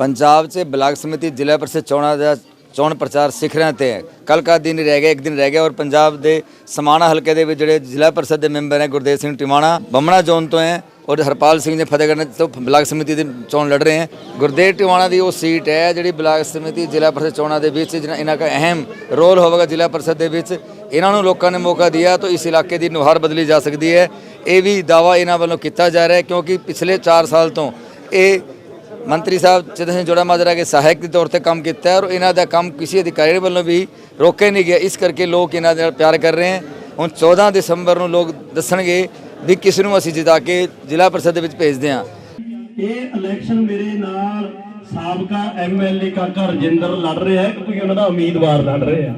ਪੰਜਾਬ 'ਚ ਬਲਾਕ ਸਮਿਤੀ ਜ਼ਿਲ੍ਹਾ ਪਰਿਸ਼ਦ ਚੋਣਾਂ ਦਾ ਚੋਣ ਪ੍ਰਚਾਰ ਸਿਖਰਾਂ ਤੇ ਹੈ। ਕੱਲ ਕਾ ਦਿਨ ਰਹਿ ਗਿਆ, ਇੱਕ ਦਿਨ ਰਹਿ ਗਿਆ ਔਰ ਪੰਜਾਬ ਦੇ ਸਮਾਣਾ ਹਲਕੇ ਦੇ ਵਿੱਚ ਜਿਹੜੇ ਜ਼ਿਲ੍ਹਾ ਪਰਿਸ਼ਦ ਦੇ ਮੈਂਬਰ ਹੈ ਗੁਰਦੇਵ ਸਿੰਘ ਟਿਮਾਣਾ ਬੰਮਣਾ ਜ਼ੋਨ ਤੋਂ ਹੈ ਔਰ ਹਰਪਾਲ ਸਿੰਘ ਨੇ ਫਤਿਹਗੜ੍ਹ ਤੋਂ ਬਲਾਕ ਸਮਿਤੀ ਦੀ ਚੋਣ ਲੜ ਰਹੇ ਹਨ ਗੁਰਦੇਵ ਟਿਵਾਣਾ ਦੀ ਉਹ ਸੀਟ ਹੈ ਜਿਹੜੀ ਬਲਾਕ ਸਮਿਤੀ ਜ਼ਿਲ੍ਹਾ ਪਰਿਸ਼ਦ ਚੋਣਾਂ ਦੇ ਵਿੱਚ ਜਿਹਨਾਂ ਇਹਨਾਂ ਦਾ ਅਹਿਮ ਰੋਲ ਹੋਵੇਗਾ ਜ਼ਿਲ੍ਹਾ ਪਰਿਸ਼ਦ ਦੇ ਵਿੱਚ। ਇਹਨਾਂ ਨੂੰ ਲੋਕਾਂ ਨੇ ਮੌਕਾ ਦਿਆ ਤਾਂ ਇਸ ਇਲਾਕੇ ਦੀ ਨੁਹਾਰ ਬਦਲੀ ਜਾ ਸਕਦੀ ਹੈ। ਇਹ ਵੀ ਦਾਵਾ ਇਹਨਾਂ ਵੱਲੋਂ ਕੀਤਾ ਜਾ ਰਿਹਾ ਹੈ ਕਿਉਂਕਿ ਪਿਛਲੇ 4 ਸਾਲ ਤੋਂ ਇਹ ਮੰਤਰੀ ਸਾਹਿਬ ਚੰਦਰ ਜੋੜਾ ਮਾਜਰਾ ਕੇ ਸਹਾਇਕ ਦੇ ਤੌਰ ਤੇ ਕੰਮ ਕੀਤਾ ਔਰ ਇਹਨਾਂ ਦਾ ਕੰਮ ਕਿਸੇ ਅਧਿਕਾਰੀ ਵੱਲੋਂ ਵੀ ਰੋਕਿਆ ਨਹੀਂ ਗਿਆ, ਇਸ ਕਰਕੇ ਲੋਕ ਇਹਨਾਂ ਦੇ ਨਾਲ ਪਿਆਰ ਕਰ ਰਹੇ ਹਨ ਹੁਣ 14 ਦਸੰਬਰ ਨੂੰ ਲੋਕ ਦੱਸਣਗੇ ਵੀ ਕਿਸ ਨੂੰ ਅਸੀਂ ਜਿਤਾ ਕੇ ਜ਼ਿਲ੍ਹਾ ਪਰਿਸ਼ਦ ਦੇ ਵਿੱਚ ਭੇਜਦੇ ਹਾਂ। ਇਹ ਇਲੈਕਸ਼ਨ ਮੇਰੇ ਨਾਲ ਸਾਬਕਾ ਐਮਐਲਏ ਕਾਕਾ ਰਜਿੰਦਰ ਲੜ ਰਿਹਾ ਹੈ, ਕਿਉਂਕਿ ਉਹਨਾਂ ਦਾ ਉਮੀਦਵਾਰ ਲੜ ਰਿਹਾ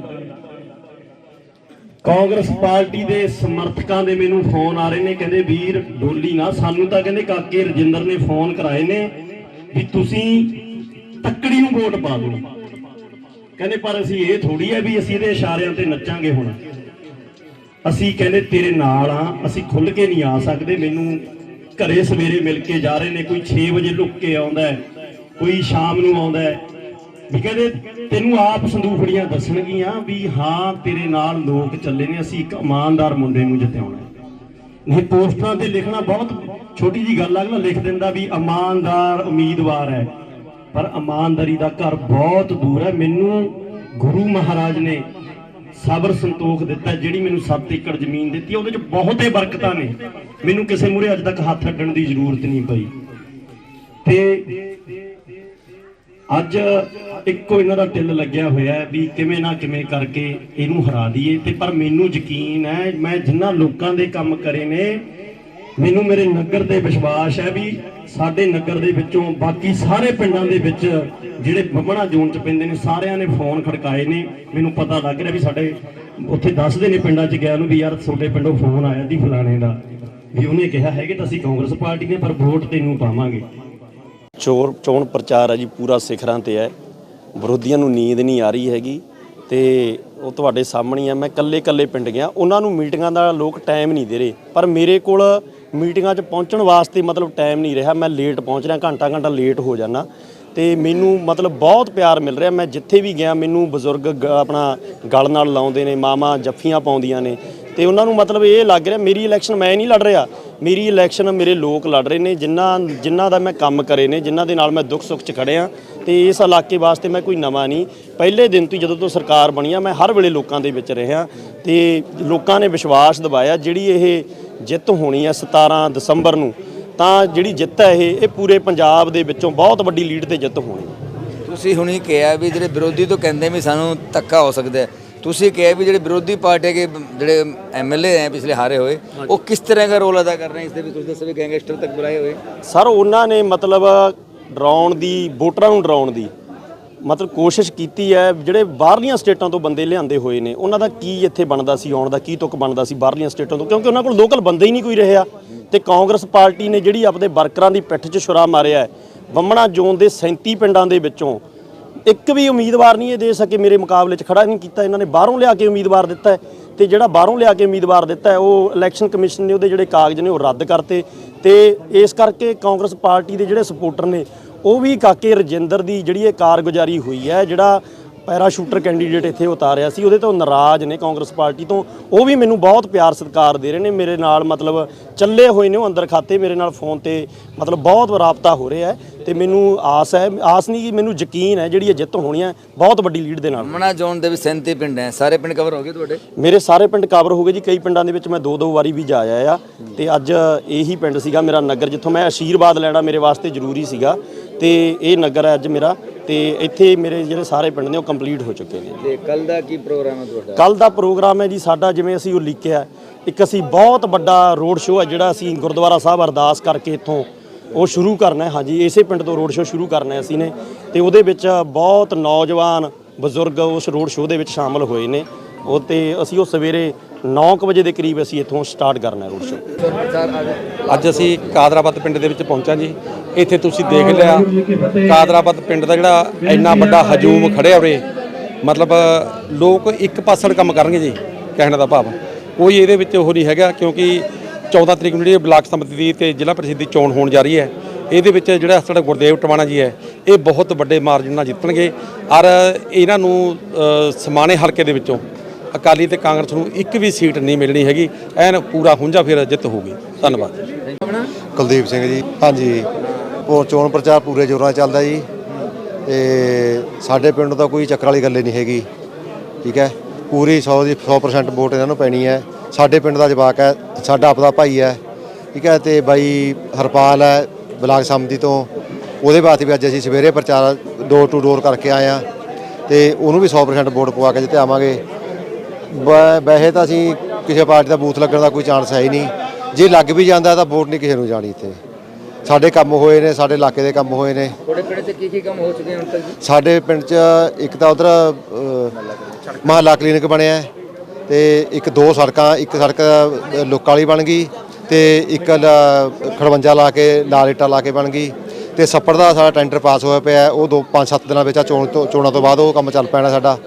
ਕਾਂਗਰਸ ਪਾਰਟੀ ਦੇ ਸਮਰਥਕਾਂ ਦੇ ਮੈਨੂੰ ਫੋਨ ਆ ਰਹੇ ਨੇ, ਕਹਿੰਦੇ, ਵੀਰ, ਡੋਲੀ ਨਾ। ਸਾਨੂੰ ਤਾਂ ਕਹਿੰਦੇ, ਕਾਕੇ ਰਜਿੰਦਰ ਨੇ ਫੋਨ ਕਰਾਏ ਨੇ। ਵੀ ਤੁਸੀਂ ਤੱਕੜੀ ਨੂੰ ਵੋਟ ਪਾ ਦਿਓ। ਕਹਿੰਦੇ, ਪਰ ਅਸੀਂ ਇਹ ਥੋੜੀ ਹੈ ਵੀ ਅਸੀਂ ਇਹਦੇ ਇਸ਼ਾਰਿਆਂ ਤੇ ਨੱਚਾਂਗੇ ਹੁਣ। ਅਸੀਂ ਕਹਿੰਦੇ, ਤੇਰੇ ਨਾਲ ਆ, ਅਸੀਂ ਖੁੱਲ ਕੇ ਨਹੀਂ ਆ ਸਕਦੇ। ਮੈਨੂੰ ਘਰੇ ਸਵੇਰੇ ਮਿਲ ਕੇ ਜਾ ਰਹੇ ਨੇ, ਕੋਈ 6 ਵਜੇ ਲੁੱਕ ਕੇ ਆਉਂਦਾ ਕੋਈ ਸ਼ਾਮ ਨੂੰ ਆਉਂਦਾ ਵੀ ਕਹਿੰਦੇ, ਤੈਨੂੰ ਆਪ ਸੰਦੂਫੜੀਆਂ ਦੱਸਣਗੀਆਂ ਵੀ ਹਾਂ, ਤੇਰੇ ਨਾਲ ਲੋਕ ਚੱਲੇ ਨੇ, ਅਸੀਂ ਇੱਕ ਇਮਾਨਦਾਰ ਮੁੰਡੇ ਨੂੰ ਜਿਤਾਉਣਾ ਨਹੀਂ ਪੋਸਟਰਾਂ ਤੇ ਲਿਖਣਾ ਬਹੁਤ ਛੋਟੀ ਜੀ ਗੱਲ ਆ, ਅਗਲਾ ਲਿਖ ਦਿੰਦਾ ਵੀ ਇਮਾਨਦਾਰ ਉਮੀਦਵਾਰ ਹੈ। ਪਰ ਇਮਾਨਦਾਰੀ ਦਾ ਘਰ ਬਹੁਤ ਦੂਰ ਹੈ। ਮੈਨੂੰ ਗੁਰੂ ਮਹਾਰਾਜ ਨੇ ਸਬਰ ਸੰਤੋਖ ਦਿੱਤਾ, ਜਿਹੜੀ ਮੈਨੂੰ 7 ਏਕੜ ਜ਼ਮੀਨ ਦਿੱਤੀ, ਉਹਦੇ ਚ ਬਹੁਤੇ ਬਰਕਤਾਂ ਨੇ। ਮੈਨੂੰ ਕਿਸੇ ਮੂਰੇ ਅੱਜ ਤੱਕ ਹੱਥ ਅੱਡਣ ਦੀ ਜ਼ਰੂਰਤ ਨਹੀਂ ਪਈ। ਤੇ ਅੱਜ ਇੱਕੋ ਇਹਨਾਂ ਦਾ ਦਿਲ ਲੱਗਿਆ ਹੋਇਆ ਹੈ ਵੀ ਕਿਵੇਂ ਨਾ ਕਿਵੇਂ ਕਰਕੇ ਇਹਨੂੰ ਹਰਾ ਦਈਏ। ਤੇ ਪਰ ਮੈਨੂੰ ਯਕੀਨ ਹੈ, ਮੈਂ ਜਿੰਨਾ ਲੋਕਾਂ ਦੇ ਕੰਮ ਕਰੇ ਨੇ, ਮੈਨੂੰ ਮੇਰੇ ਨਗਰ ਤੇ ਵਿਸ਼ਵਾਸ ਹੈ ਵੀ ਸਾਡੇ ਨਗਰ ਦੇ ਵਿੱਚੋਂ ਬਾਕੀ ਸਾਰੇ ਪਿੰਡਾਂ ਦੇ ਵਿੱਚ ਜਿਹੜੇ ਬੰਮਣਾ ਜ਼ੋਨ ਚ ਪੈਂਦੇ ਨੇ, ਸਾਰਿਆਂ ਨੇ ਫੋਨ ਖੜਕਾਏ ਨੇ। ਮੈਨੂੰ ਪਤਾ ਲੱਗ ਰਿਹਾ ਵੀ ਸਾਡੇ ਉੱਥੇ ਦੱਸਦੇ ਨੇ ਪਿੰਡਾਂ ਚ ਗਿਆ ਨੂੰ ਵੀ ਯਾਰ ਤੁਹਾਡੇ ਪਿੰਡੋਂ ਫੋਨ ਆਇਆ ਦੀ ਫਲਾਣੇ ਦਾ। ਵੀ ਉਹਨੇ ਕਿਹਾ ਹੈਗੇ ਤਾਂ ਅਸੀਂ ਕਾਂਗਰਸ ਪਾਰਟੀ ਨੇ, ਪਰ ਵੋਟ ਤੈਨੂੰ ਪਾਵਾਂਗੇ। ਚੋਰ ਚੋਣ ਪ੍ਰਚਾਰ ਹੈ ਜੀ, ਪੂਰਾ ਸਿਖਰਾਂ ਤੇ ਹੈ। ਵਿਰੋਧੀਆਂ ਨੂੰ ਨੀਂਦ ਨਹੀਂ ਆ ਰਹੀ ਹੈਗੀ ਤੇ ਉਹ ਤੁਹਾਡੇ ਸਾਹਮਣੇ ਆ। ਮੈਂ ਕੱਲੇ ਕੱਲੇ ਪਿੰਡ ਗਿਆ। ਉਹਨਾਂ ਨੂੰ ਮੀਟਿੰਗਾਂ ਦਾ ਲੋਕ ਟਾਈਮ ਨਹੀਂ ਦੇ ਰਹੇ। ਪਰ ਮੇਰੇ ਕੋਲ ਮੀਟਿੰਗਾਂ 'ਚ ਪਹੁੰਚਣ ਵਾਸਤੇ ਮਤਲਬ ਟਾਈਮ ਨਹੀਂ ਰਿਹਾ। ਮੈਂ ਲੇਟ ਪਹੁੰਚ ਰਿਹਾ, ਘੰਟਾ ਘੰਟਾ ਲੇਟ ਹੋ ਜਾਣਾ ਤੇ ਮੈਨੂੰ ਮਤਲਬ ਬਹੁਤ ਪਿਆਰ ਮਿਲ ਰਿਹਾ। ਮੈਂ ਜਿੱਥੇ ਵੀ ਗਿਆ, ਮੈਨੂੰ ਬਜ਼ੁਰਗ ਗ- ਆਪਣਾ ਗਲ ਨਾਲ ਲਾਉਂਦੇ ਨੇ ਮਾਮਾ ਜੱਫੀਆਂ ਪਾਉਂਦੀਆਂ ਨੇ। ਤੇ ਉਹਨਾਂ ਨੂੰ ਮਤਲਬ ਇਹ ਲੱਗ ਰਿਹਾ, ਮੇਰੀ ਇਲੈਕਸ਼ਨ ਮੈਂ ਨਹੀਂ ਲੜ ਰਿਹਾ। ਮੇਰੀ ਇਲੈਕਸ਼ਨ ਮੇਰੇ ਲੋਕ ਲੜ ਰਹੇ ਨੇ ਜਿਨ੍ਹਾਂ ਜਿਨ੍ਹਾਂ ਦਾ ਮੈਂ ਕੰਮ ਕਰੇ ਨੇ ਜਿਨ੍ਹਾਂ ਦੇ ਨਾਲ ਮੈਂ ਦੁੱਖ ਸੁੱਖ 'ਚ ਖੜਿਆ ਤੇ ਇਸ ਇਲਾਕੇ ਵਾਸਤੇ ਮੈਂ ਕੋਈ ਨਵਾਂ ਨਹੀਂ। ਪਹਿਲੇ ਦਿਨ ਤੋਂ ਹੀ ਜਦੋਂ ਤੋਂ ਸਰਕਾਰ ਬਣੀ ਆ, ਮੈਂ ਹਰ ਵੇਲੇ ਲੋਕਾਂ ਦੇ ਵਿੱਚ ਰਿਹਾ ਤੇ ਲੋਕਾਂ ਨੇ ਵਿਸ਼ਵਾਸ ਦਿਵਾਇਆ, ਜਿਹੜੀ ਇਹ ਜਿੱਤ ਹੋਣੀ ਹੈ 17 ਦਸੰਬਰ ਨੂੰ, ਤਾਂ ਜਿਹੜੀ ਜਿੱਤ ਹੈ ਇਹ ਇਹ ਪੂਰੇ ਪੰਜਾਬ ਦੇ ਵਿੱਚੋਂ ਬਹੁਤ ਵੱਡੀ ਲੀਡ ਤੇ ਜਿੱਤ ਹੋਣੀ। ਹੈ ਤੁਸੀਂ ਹੁਣੀ ਕਿਹਾ ਵੀ ਜਿਹੜੇ ਵਿਰੋਧੀ ਤੋਂ ਕਹਿੰਦੇ ਵੀ ਸਾਨੂੰ ਧੱਕਾ ਹੋ ਸਕਦਾ ਤੁਸੀਂ ਕਿਹਾ ਵੀ ਜਿਹੜੇ ਵਿਰੋਧੀ ਪਾਰਟੀ ਦੇ ਜਿਹੜੇ ਐਮਐਲਏ ਹੈ ਪਿਛਲੇ ਹਾਰੇ ਹੋਏ, ਉਹ ਕਿਸ ਤਰ੍ਹਾਂ ਦਾ ਰੋਲ ਅਦਾ ਕਰ ਰਹੇ ਇਸ ਦੇ ਵਿੱਚ ਤੁਸੀਂ ਦੱਸੋ ਵੀ ਗੈਂਗਸਟਰ ਤੱਕ ਬੁਲਾਏ ਹੋਏ। ਸਰ, ਉਹਨਾਂ ਨੇ ਮਤਲਬ ਡਰਾਉਣ ਦੀ, ਵੋਟਰਾਂ ਨੂੰ ਡਰਾਉਣ ਦੀ ਮਤਲਬ ਕੋਸ਼ਿਸ਼ ਕੀਤੀ ਹੈ, ਜਿਹੜੇ ਬਾਹਰਲੀਆਂ ਸਟੇਟਾਂ ਤੋਂ ਬੰਦੇ ਲਿਆਂਦੇ ਹੋਏ ਨੇ, ਉਹਨਾਂ ਦਾ ਕੀ ਇੱਥੇ ਬਣਦਾ ਸੀ, ਆਉਣ ਦਾ ਕੀ ਤੁਕ ਬਣਦਾ ਸੀ ਬਾਹਰਲੀਆਂ ਸਟੇਟਾਂ ਤੋਂ? ਕਿਉਂਕਿ ਉਹਨਾਂ ਕੋਲ ਲੋਕਲ ਬੰਦੇ ਹੀ ਨਹੀਂ ਕੋਈ ਰਿਹਾ ਤੇ ਕਾਂਗਰਸ ਪਾਰਟੀ ਨੇ ਜਿਹੜੀ ਆਪਣੇ ਵਰਕਰਾਂ ਦੀ ਪਿੱਠ 'ਚ ਛੁਰਾ ਮਾਰਿਆ ਹੈ ਜ਼ੋਨ ਦੇ 37 ਪਿੰਡਾਂ ਦੇ ਵਿੱਚੋਂ ਇੱਕ ਵੀ ਉਮੀਦਵਾਰ ਨਹੀਂ ਇਹ ਦੇ ਸਕੇ, ਮੇਰੇ ਮੁਕਾਬਲੇ 'ਚ ਖੜਾ ਨਹੀਂ ਕੀਤਾ। ਇਹਨਾਂ ਨੇ ਬਾਹਰੋਂ ਲਿਆ ਕੇ ਉਮੀਦਵਾਰ ਦਿੱਤਾ ਹੈ ਤੇ ਜਿਹੜਾ ਬਾਹਰੋਂ ਲਿਆ ਕੇ ਉਮੀਦਵਾਰ ਦਿੱਤਾ ਉਹ ਇਲੈਕਸ਼ਨ ਕਮਿਸ਼ਨ ਨੇ ਉਹਦੇ ਜਿਹੜੇ ਕਾਗਜ਼ ਨੇ ਉਹ ਰੱਦ ਕਰਤੇ ਤੇ ਇਸ ਕਰਕੇ ਕਾਂਗਰਸ ਪਾਰਟੀ ਦੇ ਜਿਹੜੇ ਸਪੋਰਟਰ ਨੇ, ਉਹ ਵੀ ਕਾਕੇ ਰਜਿੰਦਰ ਦੀ ਜਿਹੜੀ ਇਹ ਕਾਰਗੁਜ਼ਾਰੀ ਹੋਈ ਹੈ, ਜਿਹੜਾ ਪੈਰਾਸ਼ੂਟਰ ਕੈਂਡੀਡੇਟ ਇੱਥੇ ਉਤਾਰਿਆ ਸੀ ਉਹਦੇ ਤੋਂ ਨਾਰਾਜ਼ ਨੇ ਕਾਂਗਰਸ ਪਾਰਟੀ ਤੋਂ। ਉਹ ਵੀ ਮੈਨੂੰ ਬਹੁਤ ਪਿਆਰ ਸਤਿਕਾਰ ਦੇ ਰਹੇ ਨੇ ਮੇਰੇ ਨਾਲ ਮਤਲਬ ਚੱਲੇ ਹੋਏ ਨੇ ਉਹ ਅੰਦਰ ਖਾਤੇ ਮੇਰੇ ਨਾਲ ਫੋਨ ਤੇ ਮਤਲਬ ਬਹੁਤ ਰਾਬਤਾ ਹੋ ਰਿਹਾ ਹੈ ਤੇ ਮੈਨੂੰ ਆਸ ਹੈ ਆਸ ਨਹੀਂ ਕਿ ਮੈਨੂੰ ਯਕੀਨ ਹੈ ਜਿਹੜੀ ਇਹ ਜਿੱਤ ਹੋਣੀ ਹੈ ਬਹੁਤ ਵੱਡੀ ਲੀਡ ਦੇ ਨਾਲ। ਬੰਮਣਾ ਜ਼ੋਨ ਦੇ ਵਿੱਚ 37 ਪਿੰਡ ਹੈ ਸਾਰੇ ਪਿੰਡ ਕਵਰ ਹੋ ਗਏ ਤੁਹਾਡੇ? ਮੇਰੇ ਸਾਰੇ ਪਿੰਡ ਕਵਰ ਹੋ ਗਏ ਜੀ ਕਈ ਪਿੰਡਾਂ ਦੇ ਵਿੱਚ ਮੈਂ ਦੋ ਦੋ ਵਾਰੀ ਵੀ ਜਾ ਆਇਆ ਆ ਤੇ ਅੱਜ ਇਹੀ ਪਿੰਡ ਸੀਗਾ ਮੇਰਾ ਨਗਰ ਜਿੱਥੋਂ ਮੈਂ ਆਸ਼ੀਰਵਾਦ ਲੈਣਾ ਮੇਰੇ ਵਾਸਤੇ ਜ਼ਰੂਰੀ ਸੀਗਾ ਤੇ ਇਹ ਨਗਰ ਹੈ ਅੱਜ ਮੇਰਾ। ਤੇ ਇੱਥੇ ਮੇਰੇ ਜਿਹੜੇ ਸਾਰੇ ਪਿੰਡ ਨੇ ਉਹ ਕੰਪਲੀਟ ਹੋ ਚੁੱਕੇ ਨੇ। ਤੇ ਕੱਲ ਦਾ ਕੀ ਪ੍ਰੋਗਰਾਮ ਹੈ ਤੁਹਾਡਾ? ਕੱਲ ਦਾ ਪ੍ਰੋਗਰਾਮ ਹੈ ਜੀ ਸਾਡਾ ਜਿਵੇਂ ਅਸੀਂ ਉਹ ਲਿਖਿਆ ਇੱਕ ਅਸੀਂ ਬਹੁਤ ਵੱਡਾ ਰੋਡ ਸ਼ੋਅ ਹੈ ਜਿਹੜਾ ਅਸੀਂ ਗੁਰਦੁਆਰਾ ਸਾਹਿਬ ਅਰਦਾਸ ਕਰਕੇ ਇੱਥੋਂ ਉਹ ਸ਼ੁਰੂ ਕਰਨਾ ਹੈ। ਹਾਂਜੀ ਇਸੇ ਪਿੰਡ ਤੋਂ ਰੋਡ ਸ਼ੋਅ ਸ਼ੁਰੂ ਕਰਨਾ ਹੈ ਅਸੀਂ ਨੇ ਤੇ ਉਹਦੇ ਵਿੱਚ ਬਹੁਤ ਨੌਜਵਾਨ ਬਜ਼ੁਰਗ ਉਸ ਰੋਡ ਸ਼ੋਅ ਦੇ ਵਿੱਚ ਸ਼ਾਮਲ ਹੋਏ ਨੇ। ਉਹ ਤੇ ਅਸੀਂ ਉਹ ਸਵੇਰੇ 9 ਵਜੇ ਦੇ ਕਰੀਬ ਅਸੀਂ ਇੱਥੋਂ ਸਟਾਰਟ ਕਰਨਾ ਰੋਡ ਸ਼ੋਅ ਅੱਜ ਅਸੀਂ ਕਾਦਰਾਬਾਦ ਪਿੰਡ ਦੇ ਵਿੱਚ ਪਹੁੰਚਾਂ ਜੀ। ਇੱਥੇ ਤੁਸੀਂ ਦੇਖ ਲਿਆ ਕਾਦਰਾਬਾਦ ਪਿੰਡ ਦਾ ਜਿਹੜਾ ਇੰਨਾ ਵੱਡਾ ਹਜੂਮ ਖੜਿਆ ਹੋਵੇ ਮਤਲਬ ਲੋਕ ਇੱਕ ਪਾਸੜ ਕੰਮ ਕਰਨਗੇ ਜੀ, ਕਹਿਣ ਦਾ ਭਾਵ। ਕੋਈ ਇਹਦੇ ਵਿੱਚ ਉਹ ਨਹੀਂ ਹੈਗਾ, ਕਿਉਂਕਿ 14 ਤਰੀਕ ਨੂੰ ਜਿਹੜੀ ਬਲਾਕ ਸੰਮਤੀ ਦੀ ਤੇ ਜ਼ਿਲ੍ਹਾ ਪ੍ਰੀਸ਼ਦ ਦੀ ਚੋਣ ਹੋਣ ਜਾ ਰਹੀ ਹੈ। ਇਹਦੇ ਵਿੱਚ ਜਿਹੜਾ ਸਾਡਾ ਗੁਰਦੇਵ ਟਵਾਣਾ ਜੀ ਹੈ, ਇਹ ਬਹੁਤ ਵੱਡੇ ਮਾਰਜਨ ਨਾਲ ਜਿੱਤਣਗੇ। ਔਰ ਇਹਨਾਂ ਨੂੰ ਸਮਾਣੇ ਹਲਕੇ ਦੇ ਵਿੱਚੋਂ ਅਕਾਲੀ ਤੇ ਕਾਂਗਰਸ ਨੂੰ ਇੱਕ ਵੀ ਸੀਟ ਨਹੀਂ ਮਿਲਣੀ ਹੈਗੀ। ਐਨ ਪੂਰਾ ਹੁੰਜਾ ਫਿਰ ਜਿੱਤ ਹੋਊਗੀ ਧੰਨਵਾਦ। ਕੁਲਦੀਪ ਸਿੰਘ ਜੀ। ਹਾਂਜੀ। ਉਹ ਚੋਣ ਪ੍ਰਚਾਰ ਪੂਰੇ ਜ਼ੋਰਾਂ 'ਤੇ ਚੱਲਦਾ ਜੀ। ਤੇ ਸਾਡੇ ਪਿੰਡ ਦਾ ਕੋਈ ਚੱਕਰ ਵਾਲੀ ਗੱਲ ਨਹੀਂ ਹੈਗੀ। ਠੀਕ ਹੈ। ਪੂਰੀ 100 ਦੀ 100% ਵੋਟ ਇਹਨਾਂ ਨੂੰ ਪੈਣੀ ਹੈ। ਸਾਡੇ ਪਿੰਡ ਦਾ ਜਵਾਕ ਹੈ। ਸਾਡਾ ਆਪਦਾ ਭਾਈ ਹੈ। ਠੀਕ ਹੈ। ਤੇ ਬਾਈ ਹਰਪਾਲ ਹੈ ਬਲਾਕ ਸੰਮਤੀ ਤੋਂ। ਉਹਦੇ ਵਾਸਤੇ ਵੀ ਅੱਜ ਅਸੀਂ ਸਵੇਰੇ ਪ੍ਰਚਾਰ ਡੋਰ ਟੂ ਡੋਰ ਕਰਕੇ ਆਏ ਆ ਤੇ ਉਹਨੂੰ ਵੀ 100% ਵੋਟ ਪਵਾ ਕੇ ਜਿੱਤੇ ਆਵਾਂਗੇ। ਵੈਸੇ ਤਾਂ ਅਸੀਂ ਕਿਸੇ ਪਾਰਟੀ ਦਾ ਬੂਥ ਲੱਗਣ ਦਾ ਕੋਈ ਚਾਂਸ ਹੈ ਹੀ ਨਹੀਂ। ਜੇ ਲੱਗ ਵੀ ਜਾਂਦਾ ਤਾਂ ਵੋਟ ਨਹੀਂ ਕਿਸੇ ਨੂੰ ਜਾਣੀ ਇੱਥੇ। ਸਾਡੇ ਕੰਮ ਹੋਏ ਨੇ ਸਾਡੇ ਇਲਾਕੇ ਦੇ ਕੰਮ ਹੋਏ ਨੇ। ਤੁਹਾਡੇ ਪਿੰਡ 'ਚ ਕੀ ਕੀ ਕੰਮ ਹੋ ਚੁੱਕੇ ਹੁਣ ਤੱਕ? ਜੀ ਸਾਡੇ ਪਿੰਡ 'ਚ ਇੱਕ ਤਾਂ ਉਧਰ ਮਹੱਲਾ ਕਲੀਨਿਕ ਬਣਿਆ ਹੈ ਤੇ ਇੱਕ ਦੋ ਸੜਕਾਂ ਇੱਕ ਸੜਕ ਲੋਕਾਂ ਵਾਲੀ ਬਣ ਗਈ ਤੇ ਇੱਕ ਲ- ਖੜਵੰਜਾ ਲਾ ਕੇ ਲਾਲ ਇੱਟਾਂ ਲਾ ਕੇ ਬਣ ਗਈ ਤੇ ਸੱਪੜ ਦਾ ਸਾਡਾ ਟੈਂਡਰ ਪਾਸ ਹੋਇਆ ਪਿਆ ਹੈ, ਉਹ ਦੋ ਪੰਜ ਸੱਤ ਦਿਨਾਂ ਵਿੱਚ ਆ ਚੋਣ ਤੋਂ ਚੋਣਾਂ ਤੋਂ ਬਾਅਦ ਉਹ ਕੰਮ ਚੱਲ ਪੈਣਾ ਸਾਡਾ।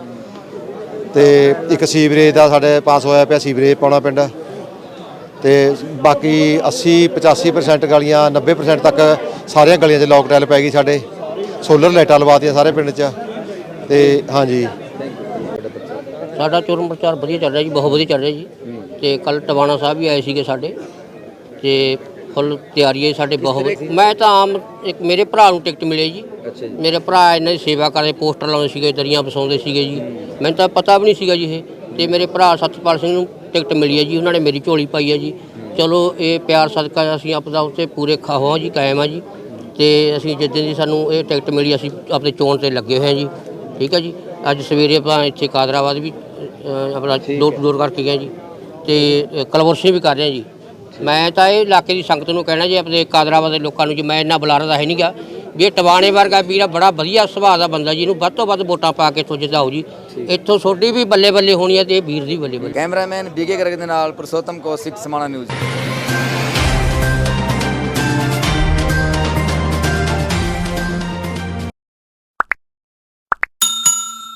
ਤੇ ਇੱਕ ਸੀਵਰੇਜ ਦਾ ਸਾਡੇ ਪਾਸ ਹੋਇਆ ਪਿਆ ਸੀਵਰੇਜ ਪਾਉਣਾ ਪਿੰਡ। ਤੇ ਬਾਕੀ 80 85% ਗਲੀਆਂ 90% ਤੱਕ ਸਾਰੀਆਂ ਗਲੀਆਂ 'ਚ ਲੋਕ ਟੈਲ ਪੈ ਗਈ ਸਾਡੇ। ਸੋਲਰ ਲਾਈਟਾਂ ਲਵਾਤੀਆਂ ਸਾਰੇ ਪਿੰਡ 'ਚ। ਤੇ ਹਾਂਜੀ। ਸਾਡਾ ਚੋਣ ਪ੍ਰਚਾਰ ਵਧੀਆ ਚੱਲ ਰਿਹਾ ਜੀ, ਬਹੁਤ ਵਧੀਆ ਚੱਲ ਰਿਹਾ ਜੀ। ਤੇ ਕੱਲ ਟਵਾਣਾ ਸਾਹਿਬ ਵੀ ਆਏ ਸੀਗੇ ਸਾਡੇ। ਤੇ ਫੁੱਲ ਤਿਆਰੀ ਹੈ ਸਾਡੇ ਬਹੁਤ ਮੈਂ ਤਾਂ ਆਮ ਇੱਕ ਮੇਰੇ ਭਰਾ ਨੂੰ ਟਿਕਟ ਮਿਲੀ ਜੀ। ਅੱਛਾ ਜੀ। ਮੇਰੇ ਭਰਾ ਇਹਨਾਂ ਦੀ ਸੇਵਾ ਕਰਦੇ ਪੋਸਟਰ ਲਾਉਂਦੇ ਸੀਗੇ ਦਰੀਆਂ ਵਸਾਉਂਦੇ ਸੀਗੇ ਜੀ। ਮੈਨੂੰ ਤਾਂ ਪਤਾ ਵੀ ਨਹੀਂ ਸੀਗਾ ਜੀ ਇਹ। ਤੇ ਮੇਰੇ ਭਰਾ ਸਤਪਾਲ ਸਿੰਘ ਨੂੰ ਟਿਕਟ ਮਿਲੀ ਹੈ ਜੀ ਉਹਨਾਂ ਨੇ ਮੇਰੀ ਝੋਲੀ ਪਾਈ ਹੈ ਜੀ। ਚਲੋ ਇਹ ਪਿਆਰ ਸਦਕਾ ਅਸੀਂ ਆਪਦਾ ਉੱਤੇ ਪੂਰੇ ਖਾਵਾਂ ਜੀ ਕਾਇਮ ਆ ਜੀ। ਤੇ ਅਸੀਂ ਜਿੱਦਾਂ ਦੀ ਸਾਨੂੰ ਇਹ ਟਿਕਟ ਮਿਲੀ ਅਸੀਂ ਆਪਣੇ ਚੋਣ ਤੇ ਲੱਗੇ ਹੋਏ ਹਾਂ ਜੀ। ਠੀਕ ਹੈ ਜੀ? ਅੱਜ ਸਵੇਰੇ ਆਪਾਂ ਇੱਥੇ ਕਾਦਰਾਬਾਦ ਵੀ ਆਪਣਾ ਡੋਰ ਟੂ ਡੋਰ ਕਰਕੇ ਗਏ ਜੀ। ਤੇ ਅ, ਕਲਵਰਸ਼ੀ ਵੀ ਕਰ ਰਹੇ ਹਾਂ ਜੀ। ਮੈਂ ਤਾਂ ਇਹ ਇਲਾਕੇ ਦੀ ਸੰਗਤ ਨੂੰ ਕਹਿਣਾ ਜੀ ਆਪਣੇ ਕਾਦਰਾਬਾਦ ਦੇ ਲੋਕਾਂ ਨੂੰ ਜੀ ਮੈਂ ਇੰਨਾ ਬੁਲਾਰਾ ਦਾ ਹੈ ਨਹੀਂਗਾ ਵੀ ਇਹ ਟਵਾਣੇ ਵਰਗਾ ਵੀਰਾ ਬੜਾ ਵਧੀਆ ਸੁਭਾਅ ਦਾ ਬੰਦਾ ਜੀ ਇਹਨੂੰ ਵੱਧ ਤੋਂ ਵੱਧ ਵੋਟਾਂ ਪਾ ਕੇ ਇੱਥੋਂ ਜਿਤਾਓ ਜੀ। ਇੱਥੋਂ ਤੁਹਾਡੀ ਵੀ ਬੱਲੇ ਬੱਲੇ ਹੋਣੀ ਹੈ ਤੇ ਇਹ ਵੀਰ ਦੀ ਬੱਲੇ ਬੱਲੇ। ਕੈਮਰਾਮੈਨ ਬੀਕੇ ਗਰਗ ਦੇ ਨਾਲ ਪੁਰਸ਼ੋਤਮ ਕੌਸ਼ਿਕ ਸਮਾਣਾ ਨਿਊਜ਼।